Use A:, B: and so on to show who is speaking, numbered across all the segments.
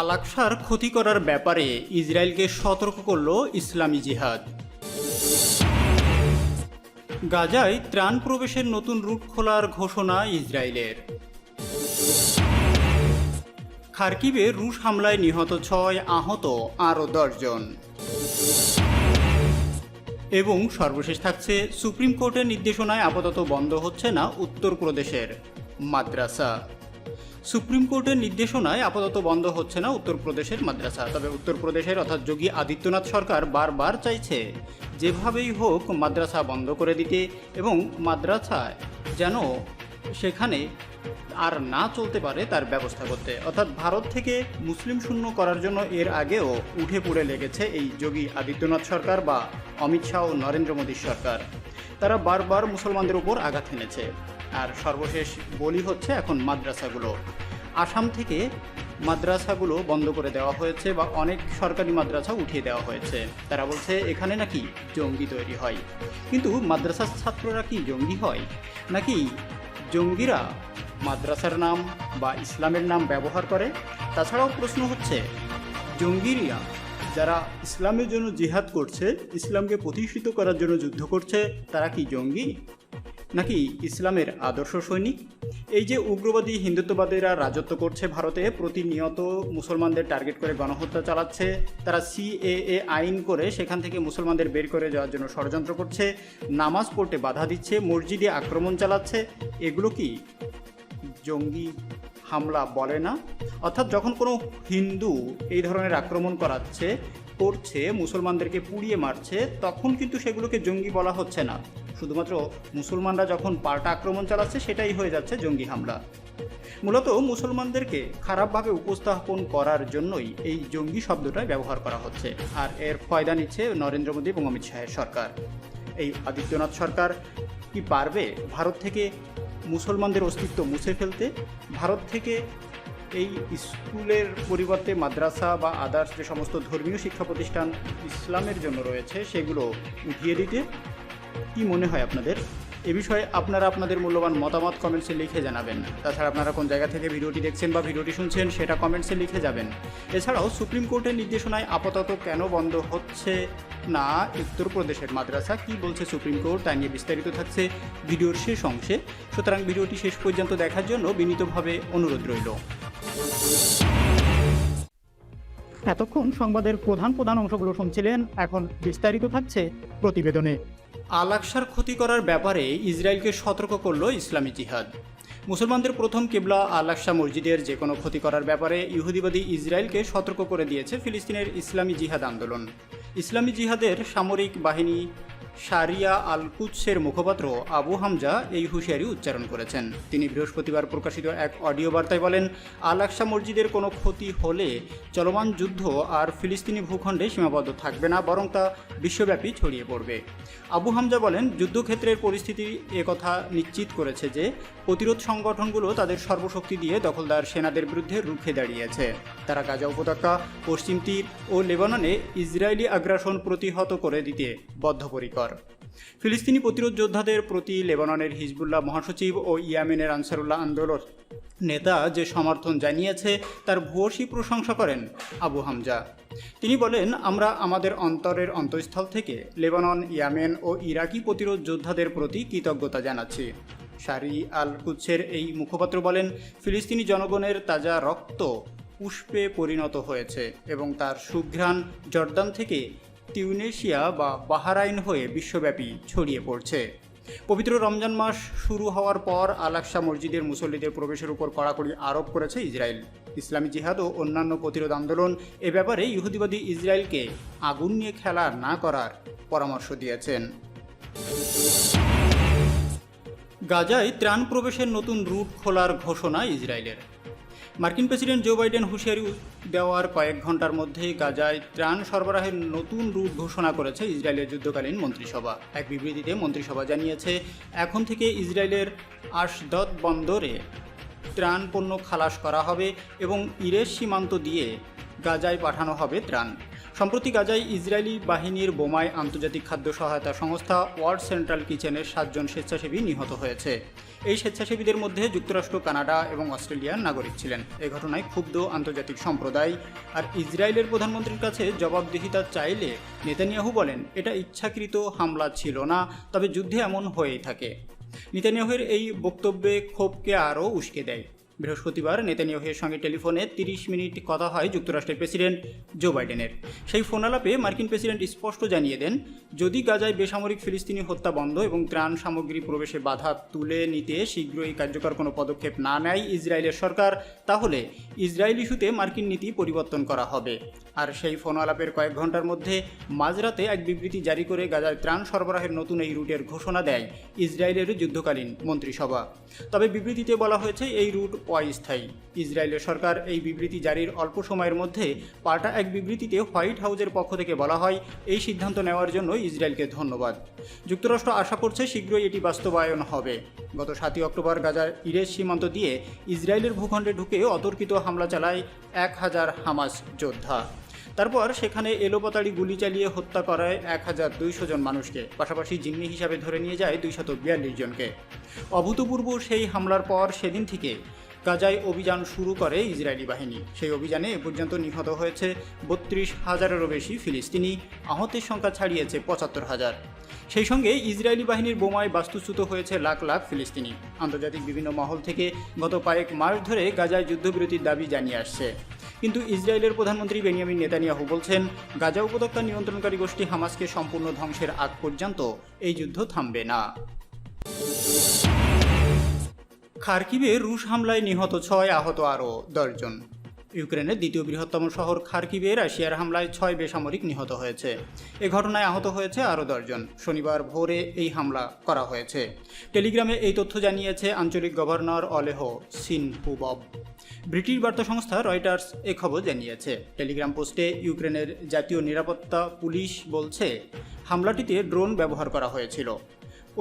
A: আলাকসার ক্ষতি করার ব্যাপারে ইসরায়েলকে সতর্ক করল ইসলামী জিহাদ গাজায় ত্রাণ প্রবেশের নতুন রুট খোলার ঘোষণা ইসরায়েলের খার্কিবে রুশ হামলায় নিহত ছয় আহত আরও দশজন এবং সর্বশেষ থাকছে সুপ্রিম কোর্টের নির্দেশনায় আপাতত বন্ধ হচ্ছে না উত্তরপ্রদেশের মাদ্রাসা সুপ্রিম কোর্টের নির্দেশনায় আপাতত বন্ধ হচ্ছে না উত্তরপ্রদেশের মাদ্রাসা তবে উত্তরপ্রদেশের অর্থাৎ যোগী আদিত্যনাথ সরকার বারবার চাইছে যেভাবেই হোক মাদ্রাসা বন্ধ করে দিতে এবং মাদ্রাসায় যেন সেখানে আর না চলতে পারে তার ব্যবস্থা করতে অর্থাৎ ভারত থেকে মুসলিম শূন্য করার জন্য এর আগেও উঠে পড়ে লেগেছে এই যোগী আদিত্যনাথ সরকার বা অমিত শাহ ও নরেন্দ্র মোদীর সরকার তারা বারবার মুসলমানদের উপর আঘাত এনেছে আর সর্বশেষ বলি হচ্ছে এখন মাদ্রাসাগুলো আসাম থেকে মাদ্রাসাগুলো বন্ধ করে দেওয়া হয়েছে বা অনেক সরকারি মাদ্রাসা উঠিয়ে দেওয়া হয়েছে তারা বলছে এখানে নাকি জঙ্গি তৈরি হয় কিন্তু মাদ্রাসার ছাত্ররা কি জঙ্গি হয় নাকি জঙ্গিরা মাদ্রাসার নাম বা ইসলামের নাম ব্যবহার করে তাছাড়াও প্রশ্ন হচ্ছে জঙ্গিরিয়া যারা ইসলামের জন্য জিহাদ করছে ইসলামকে প্রতিষ্ঠিত করার জন্য যুদ্ধ করছে তারা কি জঙ্গি নাকি ইসলামের আদর্শ সৈনিক এই যে উগ্রবাদী হিন্দুত্ববাদীরা রাজত্ব করছে ভারতে প্রতিনিয়ত মুসলমানদের টার্গেট করে গণহত্যা চালাচ্ছে তারা সিএএ আইন করে সেখান থেকে মুসলমানদের বের করে যাওয়ার জন্য ষড়যন্ত্র করছে নামাজ পড়তে বাধা দিচ্ছে মসজিদে আক্রমণ চালাচ্ছে এগুলো কি জঙ্গি হামলা বলে না অর্থাৎ যখন কোনো হিন্দু এই ধরনের আক্রমণ করাচ্ছে করছে মুসলমানদেরকে পুড়িয়ে মারছে তখন কিন্তু সেগুলোকে জঙ্গি বলা হচ্ছে না শুধুমাত্র মুসলমানরা যখন পাল্টা আক্রমণ চালাচ্ছে সেটাই হয়ে যাচ্ছে জঙ্গি হামলা মূলত মুসলমানদেরকে খারাপভাবে উপস্থাপন করার জন্যই এই জঙ্গি শব্দটা ব্যবহার করা হচ্ছে আর এর ফয়দা নিচ্ছে নরেন্দ্র মোদী এবং অমিত শাহের সরকার এই আদিত্যনাথ সরকার কি পারবে ভারত থেকে মুসলমানদের অস্তিত্ব মুছে ফেলতে ভারত থেকে এই স্কুলের পরিবর্তে মাদ্রাসা বা আদার্স যে সমস্ত ধর্মীয় শিক্ষা প্রতিষ্ঠান ইসলামের জন্য রয়েছে সেগুলো উঠিয়ে দিতে কি মনে হয় আপনাদের এ বিষয়ে আপনারা আপনাদের মূল্যবান মতামত কমেন্টসে লিখে জানাবেন তাছাড়া আপনারা কোন জায়গা থেকে ভিডিওটি দেখছেন বা ভিডিওটি শুনছেন সেটা কমেন্টসে লিখে যাবেন এছাড়াও সুপ্রিম কোর্টের নির্দেশনায় আপাতত কেন বন্ধ হচ্ছে না উত্তরপ্রদেশের মাদ্রাসা কি বলছে সুপ্রিম কোর্ট তা নিয়ে বিস্তারিত থাকছে ভিডিওর শেষ অংশে সুতরাং ভিডিওটি শেষ পর্যন্ত দেখার জন্য বিনীতভাবে অনুরোধ রইল এতক্ষণ সংবাদের প্রধান প্রধান অংশগুলো শুনছিলেন এখন বিস্তারিত থাকছে প্রতিবেদনে আলাকসার ক্ষতি করার ব্যাপারে ইসরায়েলকে সতর্ক করল ইসলামী জিহাদ মুসলমানদের প্রথম কিবলা আলাকসা মসজিদের যে কোনো ক্ষতি করার ব্যাপারে ইহুদিবাদী ইসরায়েলকে সতর্ক করে দিয়েছে ফিলিস্তিনের ইসলামী জিহাদ আন্দোলন ইসলামী জিহাদের সামরিক বাহিনী সারিয়া আল কুৎসের মুখপাত্র আবু হামজা এই হুঁশিয়ারি উচ্চারণ করেছেন তিনি বৃহস্পতিবার প্রকাশিত এক অডিও বার্তায় বলেন আল আকসা মসজিদের কোনো ক্ষতি হলে চলমান যুদ্ধ আর ফিলিস্তিনি ভূখণ্ডে সীমাবদ্ধ থাকবে না বরং তা বিশ্বব্যাপী ছড়িয়ে পড়বে আবু হামজা বলেন যুদ্ধক্ষেত্রের পরিস্থিতি একথা নিশ্চিত করেছে যে প্রতিরোধ সংগঠনগুলো তাদের সর্বশক্তি দিয়ে দখলদার সেনাদের বিরুদ্ধে রুখে দাঁড়িয়েছে তারা গাজা উপত্যকা পশ্চিম তীর ও লেবাননে ইসরায়েলি আগ্রাসন প্রতিহত করে দিতে বদ্ধপরিকর কার্যকর ফিলিস্তিনি প্রতিরোধ যোদ্ধাদের প্রতি লেবাননের হিজবুল্লাহ মহাসচিব ও ইয়ামিনের আনসারুল্লাহ আন্দোলন নেতা যে সমর্থন জানিয়েছে তার ভূয়সী প্রশংসা করেন আবু হামজা তিনি বলেন আমরা আমাদের অন্তরের অন্তঃস্থল থেকে লেবানন ইয়ামেন ও ইরাকি প্রতিরোধ যোদ্ধাদের প্রতি কৃতজ্ঞতা জানাচ্ছি শারি আল কুচ্ছের এই মুখপাত্র বলেন ফিলিস্তিনি জনগণের তাজা রক্ত পুষ্পে পরিণত হয়েছে এবং তার সুঘ্রাণ জর্দান থেকে টিউনেশিয়া বা বাহারাইন হয়ে বিশ্বব্যাপী ছড়িয়ে পড়ছে পবিত্র রমজান মাস শুরু হওয়ার পর আলাকসা মসজিদের মুসল্লিদের প্রবেশের উপর কড়াকড়ি আরোপ করেছে ইসরায়েল ইসলামী জিহাদ ও অন্যান্য প্রতিরোধ আন্দোলন এ ব্যাপারে ইহুদিবাদী ইসরায়েলকে আগুন নিয়ে খেলা না করার পরামর্শ দিয়েছেন গাজায় ত্রাণ প্রবেশের নতুন রুট খোলার ঘোষণা ইসরায়েলের মার্কিন প্রেসিডেন্ট জো বাইডেন হুঁশিয়ারি দেওয়ার কয়েক ঘন্টার মধ্যেই গাজায় ত্রাণ সরবরাহের নতুন রুট ঘোষণা করেছে ইসরায়েলের যুদ্ধকালীন মন্ত্রিসভা এক বিবৃতিতে মন্ত্রিসভা জানিয়েছে এখন থেকে ইসরায়েলের আশদত বন্দরে ত্রাণ পণ্য খালাস করা হবে এবং ইরের সীমান্ত দিয়ে গাজায় পাঠানো হবে ত্রাণ সম্প্রতি গাজায় ইসরায়েলি বাহিনীর বোমায় আন্তর্জাতিক খাদ্য সহায়তা সংস্থা ওয়ার্ল্ড সেন্ট্রাল কিচেনের সাতজন স্বেচ্ছাসেবী নিহত হয়েছে এই স্বেচ্ছাসেবীদের মধ্যে যুক্তরাষ্ট্র কানাডা এবং অস্ট্রেলিয়ার নাগরিক ছিলেন এ ঘটনায় ক্ষুব্ধ আন্তর্জাতিক সম্প্রদায় আর ইসরায়েলের প্রধানমন্ত্রীর কাছে জবাবদিহিতা চাইলে নেতানিয়াহু বলেন এটা ইচ্ছাকৃত হামলা ছিল না তবে যুদ্ধে এমন হয়েই থাকে নেতানিয়াহুয়ের এই বক্তব্যে ক্ষোভকে আরও উস্কে দেয় বৃহস্পতিবার নেতানিয়াহের সঙ্গে টেলিফোনে তিরিশ মিনিট কথা হয় যুক্তরাষ্ট্রের প্রেসিডেন্ট জো বাইডেনের সেই ফোনালাপে মার্কিন প্রেসিডেন্ট স্পষ্ট জানিয়ে দেন যদি গাজায় বেসামরিক ফিলিস্তিনি হত্যা বন্ধ এবং ত্রাণ সামগ্রী প্রবেশে বাধা তুলে নিতে শীঘ্রই কার্যকর কোনো পদক্ষেপ না নেয় ইসরায়েলের সরকার তাহলে ইসরায়েল ইস্যুতে মার্কিন নীতি পরিবর্তন করা হবে আর সেই ফোনালাপের কয়েক ঘন্টার মধ্যে মাঝরাতে এক বিবৃতি জারি করে গাজায় ত্রাণ সরবরাহের নতুন এই রুটের ঘোষণা দেয় ইসরায়েলের যুদ্ধকালীন মন্ত্রিসভা তবে বিবৃতিতে বলা হয়েছে এই রুট অস্থায়ী ইসরায়েলের সরকার এই বিবৃতি জারির অল্প সময়ের মধ্যে পাল্টা এক বিবৃতিতে হোয়াইট হাউজের পক্ষ থেকে বলা হয় এই সিদ্ধান্ত নেওয়ার জন্য ইসরায়েলকে ধন্যবাদ যুক্তরাষ্ট্র আশা করছে শীঘ্রই এটি বাস্তবায়ন হবে গত সাতই অক্টোবর গাজার ইরেজ সীমান্ত দিয়ে ইসরায়েলের ভূখণ্ডে ঢুকে অতর্কিত হামলা চালায় এক হাজার হামাস যোদ্ধা তারপর সেখানে এলোপাতাড়ি গুলি চালিয়ে হত্যা করায় এক হাজার দুইশো জন মানুষকে পাশাপাশি জিম্মি হিসাবে ধরে নিয়ে যায় দুইশত বিয়াল্লিশ জনকে অভূতপূর্ব সেই হামলার পর সেদিন থেকে গাজায় অভিযান শুরু করে ইসরায়েলি বাহিনী সেই অভিযানে এ পর্যন্ত নিহত হয়েছে বত্রিশ হাজারেরও বেশি ফিলিস্তিনি আহতের সংখ্যা ছাড়িয়েছে পঁচাত্তর হাজার সেই সঙ্গে ইসরায়েলি বাহিনীর বোমায় বাস্তুচ্যুত হয়েছে লাখ লাখ ফিলিস্তিনি আন্তর্জাতিক বিভিন্ন মহল থেকে গত কয়েক মাস ধরে গাজায় যুদ্ধবিরতির দাবি জানিয়ে আসছে কিন্তু ইসরায়েলের প্রধানমন্ত্রী বেনিয়ামিন নেতানিয়াহু বলছেন গাজা উপত্যকা নিয়ন্ত্রণকারী গোষ্ঠী হামাসকে সম্পূর্ণ ধ্বংসের আগ পর্যন্ত এই যুদ্ধ থামবে না খার্কিভে রুশ হামলায় নিহত ছয় আহত আরও দশজন ইউক্রেনের দ্বিতীয় বৃহত্তম শহর খার্কিভে রাশিয়ার হামলায় ছয় বেসামরিক নিহত হয়েছে এ ঘটনায় আহত হয়েছে আরও দশজন শনিবার ভোরে এই হামলা করা হয়েছে টেলিগ্রামে এই তথ্য জানিয়েছে আঞ্চলিক গভর্নর অলেহ সিনহুবব ব্রিটিশ বার্তা সংস্থা রয়টার্স এ খবর জানিয়েছে টেলিগ্রাম পোস্টে ইউক্রেনের জাতীয় নিরাপত্তা পুলিশ বলছে হামলাটিতে ড্রোন ব্যবহার করা হয়েছিল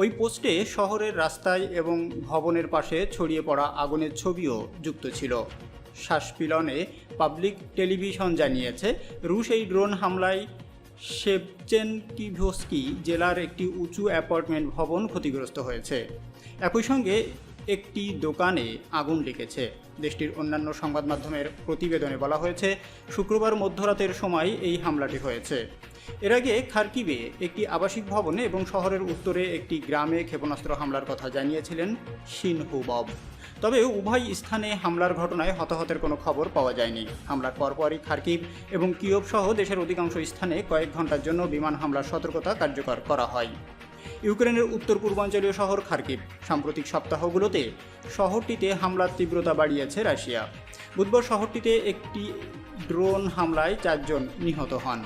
A: ওই পোস্টে শহরের রাস্তায় এবং ভবনের পাশে ছড়িয়ে পড়া আগুনের ছবিও যুক্ত ছিল শ্বাসপিলনে পাবলিক টেলিভিশন জানিয়েছে রুশ এই ড্রোন হামলায় শেভচেনকিভস্কি জেলার একটি উঁচু অ্যাপার্টমেন্ট ভবন ক্ষতিগ্রস্ত হয়েছে একই সঙ্গে একটি দোকানে আগুন লেগেছে দেশটির অন্যান্য সংবাদ মাধ্যমের প্রতিবেদনে বলা হয়েছে শুক্রবার মধ্যরাতের সময় এই হামলাটি হয়েছে এর আগে খার্কিবে একটি আবাসিক ভবনে এবং শহরের উত্তরে একটি গ্রামে ক্ষেপণাস্ত্র হামলার কথা জানিয়েছিলেন সিনহুবব তবে উভয় স্থানে হামলার ঘটনায় হতাহতের কোনো খবর পাওয়া যায়নি হামলার পরপরই খার্কিব এবং কিয়ব সহ দেশের অধিকাংশ স্থানে কয়েক ঘন্টার জন্য বিমান হামলার সতর্কতা কার্যকর করা হয় ইউক্রেনের উত্তর পূর্বাঞ্চলীয় শহর খার্কিব সাম্প্রতিক সপ্তাহগুলোতে শহরটিতে হামলার তীব্রতা বাড়িয়েছে রাশিয়া বুধবার শহরটিতে একটি ড্রোন হামলায় চারজন নিহত হন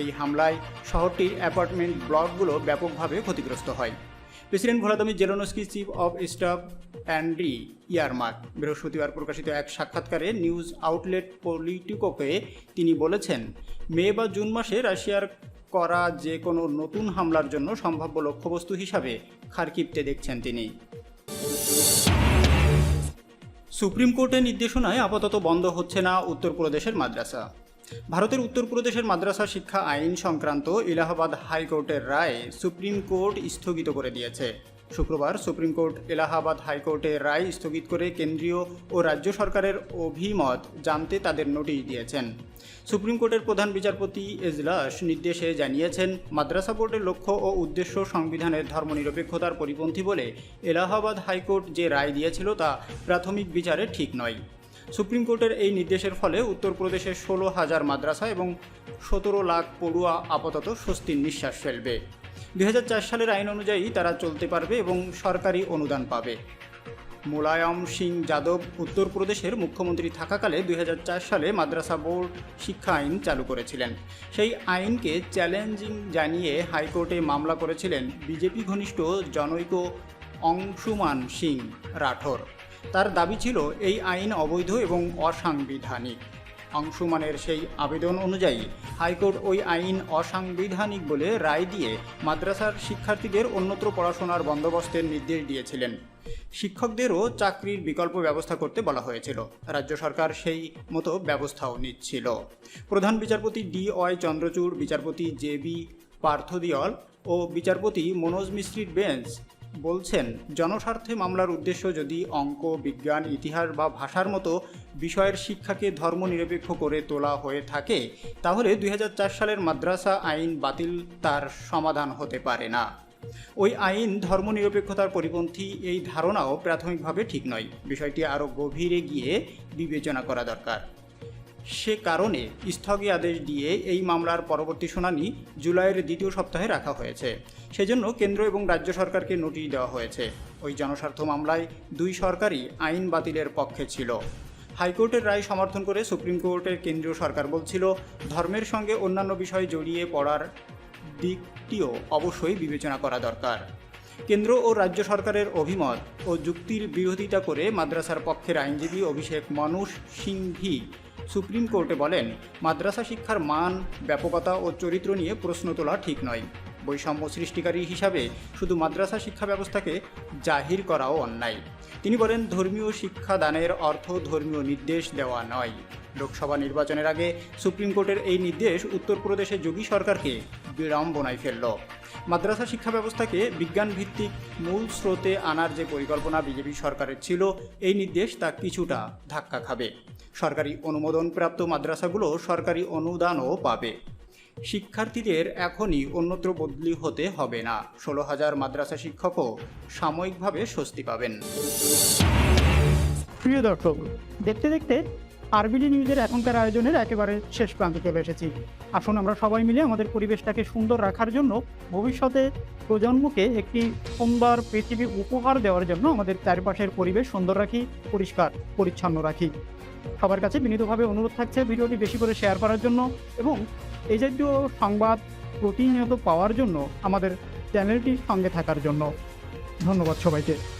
A: এই হামলায় শহরটির অ্যাপার্টমেন্ট ব্লকগুলো ব্যাপকভাবে ক্ষতিগ্রস্ত হয় president Vladimir Zelensky chief of staff Andriy Yermak বৃহস্পতিবার প্রকাশিত এক সাক্ষাৎকারে নিউজ আউটলেট পলিটিকোকে তিনি বলেছেন মে বা জুন মাসে রাশিয়ার করা যে কোনো নতুন হামলার জন্য সম্ভাব্য লক্ষ্যবস্তু হিসাবে খারকিপতে দেখছেন তিনি সুপ্রিম কোর্টের নির্দেশনায় আপাতত বন্ধ হচ্ছে না উত্তরপ্রদেশের মাদ্রাসা ভারতের উত্তরপ্রদেশের মাদ্রাসা শিক্ষা আইন সংক্রান্ত এলাহাবাদ হাইকোর্টের রায় সুপ্রিম কোর্ট স্থগিত করে দিয়েছে শুক্রবার সুপ্রিম কোর্ট এলাহাবাদ হাইকোর্টের রায় স্থগিত করে কেন্দ্রীয় ও রাজ্য সরকারের অভিমত জানতে তাদের নোটিশ দিয়েছেন সুপ্রিম কোর্টের প্রধান বিচারপতি এজলাস নির্দেশে জানিয়েছেন মাদ্রাসা বোর্ডের লক্ষ্য ও উদ্দেশ্য সংবিধানের ধর্মনিরপেক্ষতার পরিপন্থী বলে এলাহাবাদ হাইকোর্ট যে রায় দিয়েছিল তা প্রাথমিক বিচারে ঠিক নয় সুপ্রিম কোর্টের এই নির্দেশের ফলে উত্তরপ্রদেশের ষোলো হাজার মাদ্রাসা এবং সতেরো লাখ পড়ুয়া আপাতত স্বস্তির নিঃশ্বাস ফেলবে দুই সালের আইন অনুযায়ী তারা চলতে পারবে এবং সরকারি অনুদান পাবে মুলায়ম সিং যাদব উত্তরপ্রদেশের মুখ্যমন্ত্রী থাকাকালে দুই সালে মাদ্রাসা বোর্ড শিক্ষা আইন চালু করেছিলেন সেই আইনকে চ্যালেঞ্জিং জানিয়ে হাইকোর্টে মামলা করেছিলেন বিজেপি ঘনিষ্ঠ জনৈক অংশুমান সিং রাঠোর তার দাবি ছিল এই আইন অবৈধ এবং অসাংবিধানিক অংশুমানের সেই আবেদন অনুযায়ী হাইকোর্ট ওই আইন অসাংবিধানিক বলে রায় দিয়ে মাদ্রাসার শিক্ষার্থীদের অন্যত্র পড়াশোনার বন্দোবস্তের নির্দেশ দিয়েছিলেন শিক্ষকদেরও চাকরির বিকল্প ব্যবস্থা করতে বলা হয়েছিল রাজ্য সরকার সেই মতো ব্যবস্থাও নিচ্ছিল প্রধান বিচারপতি ডি ওয়াই চন্দ্রচূড় বিচারপতি জে বি পার্থ ও বিচারপতি মনোজ মিস্ত্রির বেঞ্চ বলছেন জনস্বার্থে মামলার উদ্দেশ্য যদি অঙ্ক বিজ্ঞান ইতিহাস বা ভাষার মতো বিষয়ের শিক্ষাকে ধর্মনিরপেক্ষ করে তোলা হয়ে থাকে তাহলে দুই সালের মাদ্রাসা আইন বাতিল তার সমাধান হতে পারে না ওই আইন ধর্মনিরপেক্ষতার পরিপন্থী এই ধারণাও প্রাথমিকভাবে ঠিক নয় বিষয়টি আরও গভীরে গিয়ে বিবেচনা করা দরকার সে কারণে আদেশ দিয়ে এই মামলার পরবর্তী শুনানি জুলাইয়ের দ্বিতীয় সপ্তাহে রাখা হয়েছে সেজন্য কেন্দ্র এবং রাজ্য সরকারকে নোটিশ দেওয়া হয়েছে ওই জনস্বার্থ মামলায় দুই সরকারই আইন বাতিলের পক্ষে ছিল হাইকোর্টের রায় সমর্থন করে সুপ্রিম কোর্টের কেন্দ্রীয় সরকার বলছিল ধর্মের সঙ্গে অন্যান্য বিষয় জড়িয়ে পড়ার দিকটিও অবশ্যই বিবেচনা করা দরকার কেন্দ্র ও রাজ্য সরকারের অভিমত ও যুক্তির বিরোধিতা করে মাদ্রাসার পক্ষের আইনজীবী অভিষেক মানুষ সিংহী সুপ্রিম কোর্টে বলেন মাদ্রাসা শিক্ষার মান ব্যাপকতা ও চরিত্র নিয়ে প্রশ্ন তোলা ঠিক নয় বৈষম্য সৃষ্টিকারী হিসাবে শুধু মাদ্রাসা শিক্ষা ব্যবস্থাকে জাহির করাও অন্যায় তিনি বলেন ধর্মীয় শিক্ষাদানের অর্থ ধর্মীয় নির্দেশ দেওয়া নয় লোকসভা নির্বাচনের আগে সুপ্রিম কোর্টের এই নির্দেশ উত্তরপ্রদেশে যোগী সরকারকে বিড়ম্বনায় ফেলল মাদ্রাসা শিক্ষা ব্যবস্থাকে বিজ্ঞানভিত্তিক মূল স্রোতে আনার যে পরিকল্পনা বিজেপি সরকারের ছিল এই নির্দেশ তা কিছুটা ধাক্কা খাবে সরকারি অনুমোদনপ্রাপ্ত মাদ্রাসাগুলো সরকারি অনুদানও পাবে শিক্ষার্থীদের এখনই অন্যত্র বদলি হতে হবে না ষোলো হাজার মাদ্রাসা শিক্ষকও সাময়িকভাবে স্বস্তি পাবেন প্রিয় দর্শক দেখতে দেখতে আরবিডি নিউজের এখনকার আয়োজনের একেবারে শেষ প্রান্তে চলে এসেছি আসুন আমরা সবাই মিলে আমাদের পরিবেশটাকে সুন্দর রাখার জন্য ভবিষ্যতে প্রজন্মকে একটি সুন্দর পৃথিবী উপহার দেওয়ার জন্য আমাদের চারপাশের পরিবেশ সুন্দর রাখি পরিষ্কার পরিচ্ছন্ন রাখি সবার কাছে বিনীতভাবে অনুরোধ থাকছে ভিডিওটি বেশি করে শেয়ার করার জন্য এবং এই জাতীয় সংবাদ প্রতিনিয়ত পাওয়ার জন্য আমাদের চ্যানেলটির সঙ্গে থাকার জন্য ধন্যবাদ সবাইকে